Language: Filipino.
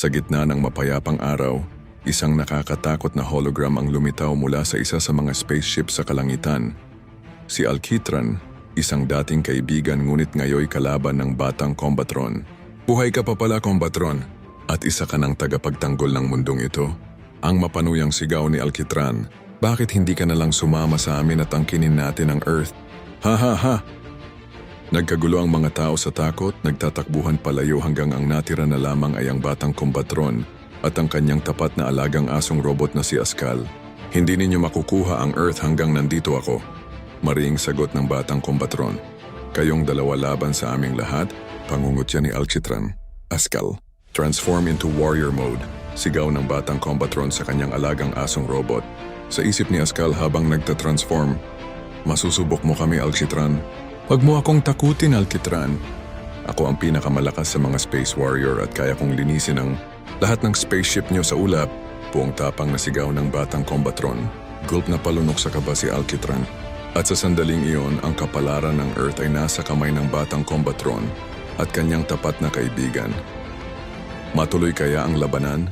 Sa gitna ng mapayapang araw, isang nakakatakot na hologram ang lumitaw mula sa isa sa mga spaceship sa kalangitan. Si Alkitran, isang dating kaibigan ngunit ngayoy kalaban ng batang Combatron. Buhay ka pa pala, Combatron, at isa ka ng tagapagtanggol ng mundong ito. Ang mapanuyang sigaw ni Alkitran, bakit hindi ka na lang sumama sa amin at angkinin natin ang Earth? Ha ha ha! Nagkagulo ang mga tao sa takot, nagtatakbuhan palayo hanggang ang natira na lamang ay ang batang kombatron at ang kanyang tapat na alagang asong robot na si Askal. Hindi ninyo makukuha ang Earth hanggang nandito ako. Mariing sagot ng batang kombatron. Kayong dalawa laban sa aming lahat, pangungutya ni Alchitran. Askal, transform into warrior mode. Sigaw ng batang kombatron sa kanyang alagang asong robot. Sa isip ni Askal habang nagtatransform, Masusubok mo kami, Alchitran. Huwag mo akong takutin, Alchitran. Ako ang pinakamalakas sa mga Space Warrior at kaya kong linisin ang lahat ng spaceship niyo sa ulap. Buong tapang na sigaw ng batang Combatron. Gulp na palunok sa kaba si Alchitran. At sa sandaling iyon, ang kapalaran ng Earth ay nasa kamay ng batang Combatron at kanyang tapat na kaibigan. Matuloy kaya ang labanan?